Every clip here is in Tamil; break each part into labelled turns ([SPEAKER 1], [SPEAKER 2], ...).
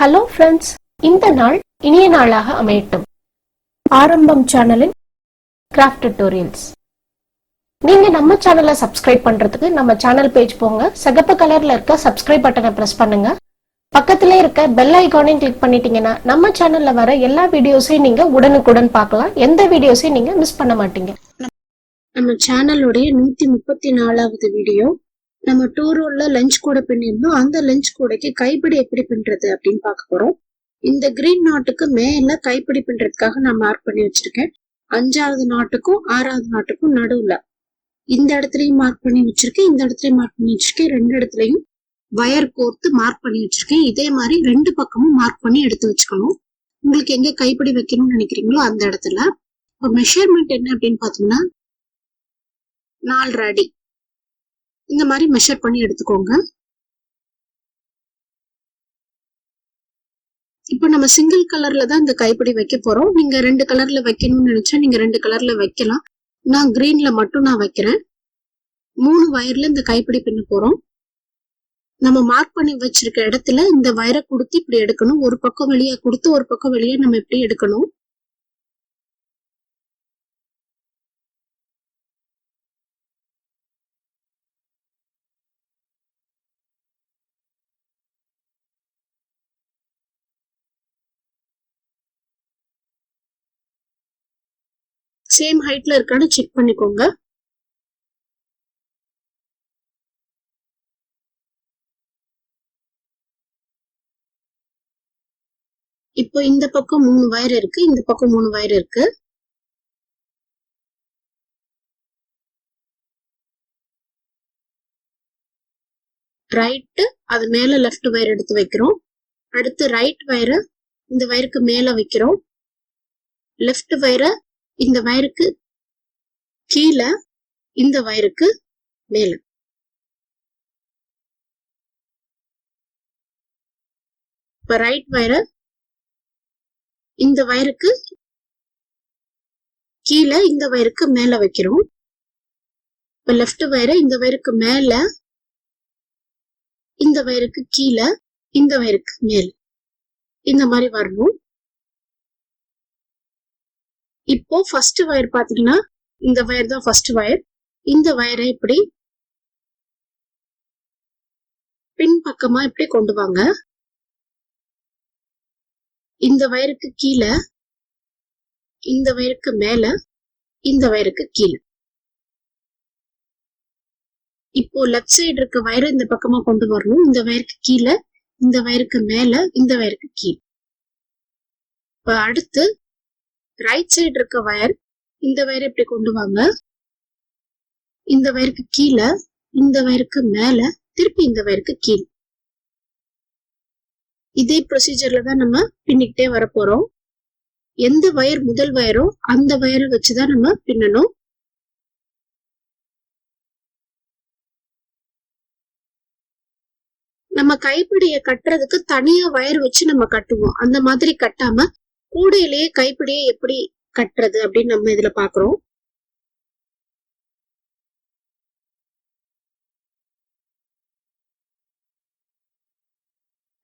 [SPEAKER 1] ஹலோ ஃப்ரெண்ட்ஸ் இந்த நாள் இனிய நாளாக அமையட்டும். ஆரம்பம் சேனலின் கிராஃப்ட் டுட்டோரியல்ஸ் நீங்க நம்ம சேனலை சப்ஸ்கிரைப் பண்றதுக்கு நம்ம சேனல் பேஜ் போங்க. சிகப்பு கலர்ல இருக்க சப்ஸ்கிரைப் பட்டனை பிரஸ் பண்ணுங்க. பக்கத்துல இருக்க பெல் ஐகானையும் கிளிக் பண்ணிட்டீங்கன்னா நம்ம சேனல்ல வர எல்லா வீடியோஸையும் நீங்க உடனுக்குடன் பார்க்கலாம். எந்த வீடியோஸையும் நீங்க மிஸ் பண்ண மாட்டீங்க. நம்ம சேனலுடைய நூத்தி முப்பத்தி நாலாவது வீடியோ நம்ம டூ ரோல்ல லஞ்ச் கூட பின்னிருந்தோம் அந்த லஞ்ச் கூடைக்கு கைப்பிடி எப்படி பின்றது அப்படின்னு பார்க்க போறோம். இந்த கிரீன் நாட்டுக்கு மேல கைப்பிடி பின்றதுக்காக நான் மார்க் பண்ணி வச்சிருக்கேன். அஞ்சாவது நாட்டுக்கும் ஆறாவது நாட்டுக்கும் நடுவுல. இந்த இடத்துலயும் மார்க் பண்ணி வச்சிருக்கேன். இந்த இடத்துலயும் மார்க் பண்ணி வச்சிருக்கேன். ரெண்டு இடத்துலயும் வயர் கோர்த்து மார்க் பண்ணி வச்சிருக்கேன். இதே மாதிரி ரெண்டு பக்கமும் மார்க் பண்ணி எடுத்து வச்சுக்கணும். உங்களுக்கு எங்க கைப்பிடி வைக்கணும்னு நினைக்கிறீங்களோ அந்த இடத்துல. இப்போ மெஷர்மெண்ட் என்ன அப்படின்னு பாத்தீங்கன்னா நாலரை அடி. இந்த மாதிரி மெஷர் பண்ணி எடுத்துக்கோங்க. இப்போ நம்ம சிங்கிள் கலர்ல தான் இந்த கைப்பிடி வைக்க போறோம். நீங்க ரெண்டு கலர்ல வைக்கணும்னு நினைச்சா நீங்க ரெண்டு கலர்ல வைக்கலாம். நான் கிரீன்ல மட்டும் நான் வைக்கிறேன். மூணு வயர்ல இந்த கைப்பிடி பின்ன போறோம். நம்ம மார்க் பண்ணி வச்சிருக்க இடத்துல இந்த வயரை கொடுத்து இப்படி எடுக்கணும். ஒரு பக்கம் வெளியே கொடுத்து ஒரு பக்கம் வெளியே நம்ம இப்படி எடுக்கணும். சேம் ஹைட்ல இருக்கான்னு செக் பண்ணிக்கோங்க. இப்போ இந்த பக்கம் மூணு வயர் இருக்கு இந்த பக்கம் மூணு வயர் இருக்கு. ரைட்டு அது மேல லெஃப்ட் வயர் எடுத்து வைக்கிறோம். அடுத்து ரைட் வயரை இந்த வயருக்கு மேல வைக்கிறோம். லெஃப்ட் வயரை இந்த வயருக்கு கீழே இந்த வயருக்கு மேல. இப்ப ரைட் வயரை இந்த வயருக்கு கீழே இந்த வயருக்கு மேல வைக்கிறோம். இப்ப லெஃப்ட் வயரை இந்த வயருக்கு மேல இந்த வயருக்கு கீழே இந்த வயருக்கு மேல். இந்த மாதிரி வரணும். இப்போ ஃபர்ஸ்ட் வயர் பாத்தீங்கன்னா இந்த வயர் தான் ஃபர்ஸ்ட் வயர் இந்த வயரை இப்படி பின் பக்கமா இப்படி கொண்டு வாங்க. இந்த வயருக்கு கீழே இந்த வயருக்கு மேல இந்த வயருக்கு கீழே. இப்போ லெஃப்ட் சைடு இருக்க வயரை இந்த பக்கமா கொண்டு வரணும். இந்த வயருக்கு கீழே இந்த வயருக்கு மேல இந்த வயருக்கு கீழே. இப்ப அடுத்து ரைட் சைடு இருக்க வயர் இந்த வயர் இப்படி கொண்டு வாங்க. இந்த வயருக்கு கீழே இந்த வயருக்கு மேல திருப்பி இந்த வயருக்கு கீழ். இதே ப்ரொசீஜர்ல தான் நம்ம பின்னிக்கிட்டே வர போறோம். எந்த வயர் முதல் வயரோ அந்த வயரை வச்சுதான் நம்ம பின்னணும். நம்ம கைப்பிடிய கட்டுறதுக்கு தனியா வயர் வச்சு நம்ம கட்டுவோம். அந்த மாதிரி கட்டாம கூடையிலேயே கைப்பிடியை எப்படி கட்டுறது அப்படின்னு நம்ம இதுல பாக்குறோம்.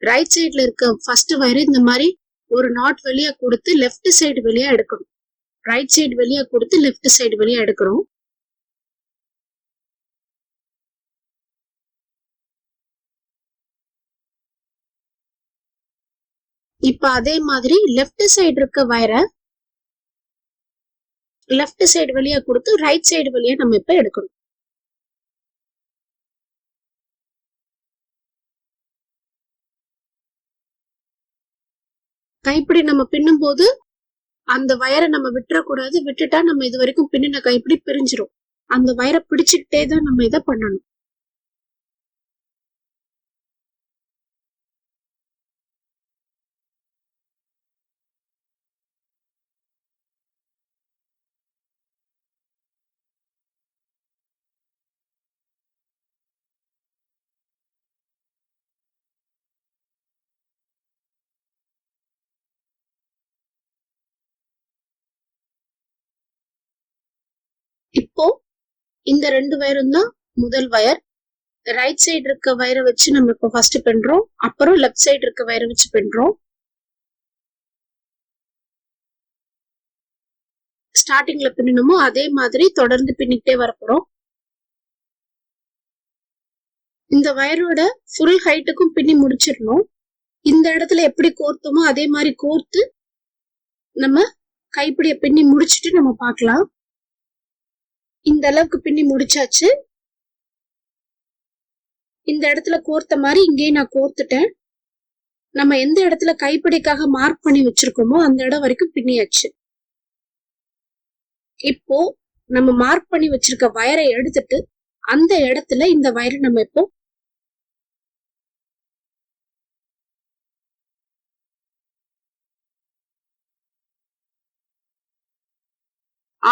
[SPEAKER 1] ரைட் சைடுல இருக்க ஃபர்ஸ்ட் வயர் இந்த மாதிரி ஒரு நாட் வெளியா கொடுத்து லெஃப்ட் சைடு வெளியா எடுக்கணும். ரைட் சைடு வெளியா கொடுத்து லெஃப்ட் சைடு வெளியா எடுக்கிறோம். இப்ப அதே மாதிரி லெஃப்ட் சைடு இருக்க வயரை லெஃப்ட் சைடு வழியா கொடுத்து ரைட் சைடு வழியா நம்ம இப்ப எடுக்கணும். கைப்பிடி நம்ம பின்னும் போது அந்த வயரை நம்ம விட்டுறக்கூடாது. விட்டுட்டா நம்ம இது வரைக்கும் பின்னின கைப்பிடி பிரிஞ்சிரும். அந்த வயரை பிடிச்சுக்கிட்டே தான் நம்ம இதை பண்ணணும். இப்போ இந்த ரெண்டு வயரும் தான் முதல் வயர். ரைட் சைடு இருக்க வயரை வச்சு நம்ம இப்போ ஃபர்ஸ்ட் பின்றோம் அப்புறம் லெஃப்ட் சைடு இருக்க வயரை வச்சு பின்றோம் ஸ்டார்டிங்ல பின்னணுமோ அதே மாதிரி தொடர்ந்து பின்னிக்கிட்டே வரப்போறோம். இந்த வயரோட ஃபுல் ஹைட்டுக்கும் பின்னி முடிச்சிடணும். இந்த இடத்துல எப்படி கோர்த்தோமோ அதே மாதிரி கோர்த்து நம்ம கைப்பிடிய பின்னி முடிச்சிட்டு நம்ம பார்க்கலாம். இந்த அளவுக்கு பின்னி முடிச்சாச்சு. இந்த இடத்துல கோர்த்த மாதிரி இங்கேயும் நான் கோர்த்துட்டேன். நம்ம எந்த இடத்துல கைப்பிடிக்காக மார்க் பண்ணி வச்சிருக்கோமோ அந்த இடம் வரைக்கும் பின்னியாச்சு. இப்போ நம்ம மார்க் பண்ணி வச்சிருக்க வயரை எடுத்துட்டு அந்த இடத்துல இந்த வயரை நம்ம இப்போ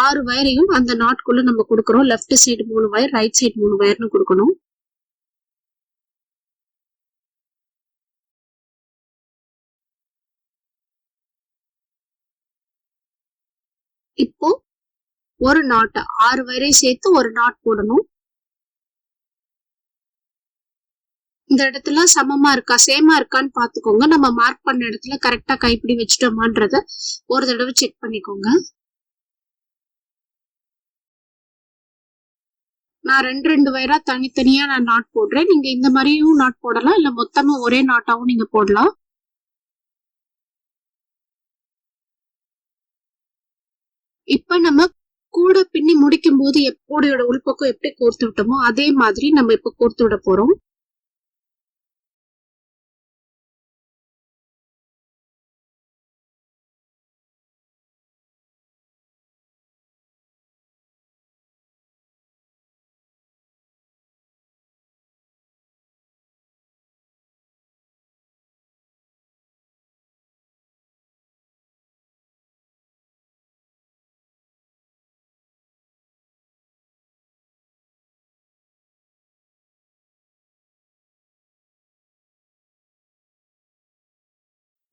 [SPEAKER 1] ஆறு வயரையும் அந்த நாட்குள்ள நம்ம கொடுக்குறோம். லெஃப்ட் சைடு மூணு வயர் ரைட் சைடு மூணு வயர்னு கொடுக்கணும். இப்போ ஒரு நாட் ஆறு வயரையும் சேர்த்து ஒரு நாட் போடணும். இந்த இடத்துல சமமா இருக்கா சேமா இருக்கான்னு பாத்துக்கோங்க நம்ம மார்க் பண்ண இடத்துல கரெக்டா கைப்பிடி வச்சுட்டோமான்றத ஒரு தடவை செக் பண்ணிக்கோங்க. நான் ரெண்டு ரெண்டு வயரா தனித்தனியா நான் நாட் போடுறேன். நீங்க இந்த மாதிரியும் நாட் போடலாம். இல்ல மொத்தமா ஒரே நாட்டாவும் நீங்க போடலாம். இப்ப நம்ம கூட பின்னி முடிக்கும் போது எப்போடையோட உள்பக்கம் எப்படி கோர்த்து விட்டோமோ அதே மாதிரி நம்ம இப்ப கோர்த்து விட போறோம்.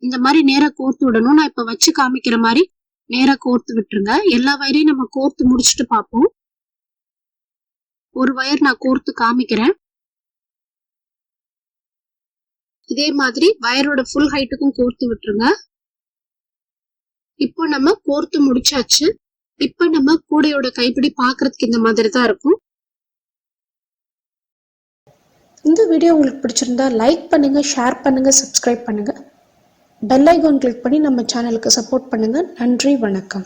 [SPEAKER 1] இந்த மாதிரி நேரா கோர்த்து விடணும். நான் இப்ப வச்சு காமிக்கிற மாதிரி நேரா கோர்த்து விட்டுருங்க. எல்லா வயரையும் நம்ம கோர்த்து முடிச்சுட்டு பார்ப்போம். ஒரு வயர் நான் கோர்த்து காமிக்கிறேன். இதே மாதிரி வயரோட ஃபுல் ஹைட்டுக்கும் கோர்த்து விட்டுருங்க. இப்போ நம்ம கோர்த்து முடிச்சாச்சு. இப்ப நம்ம கூடையோட கைப்பிடி பாக்குறதுக்கு இந்த மாதிரி தான் இருக்கும்.
[SPEAKER 2] இந்த வீடியோ உங்களுக்கு பிடிச்சிருந்தா லைக் பண்ணுங்க ஷேர் பண்ணுங்க சப்ஸ்கிரைப் பண்ணுங்க. பெல் ஐகான் கிளிக் பண்ணி நம்ம சேனலுக்கு சப்போர்ட் பண்ணுங்கள் நன்றி வணக்கம்.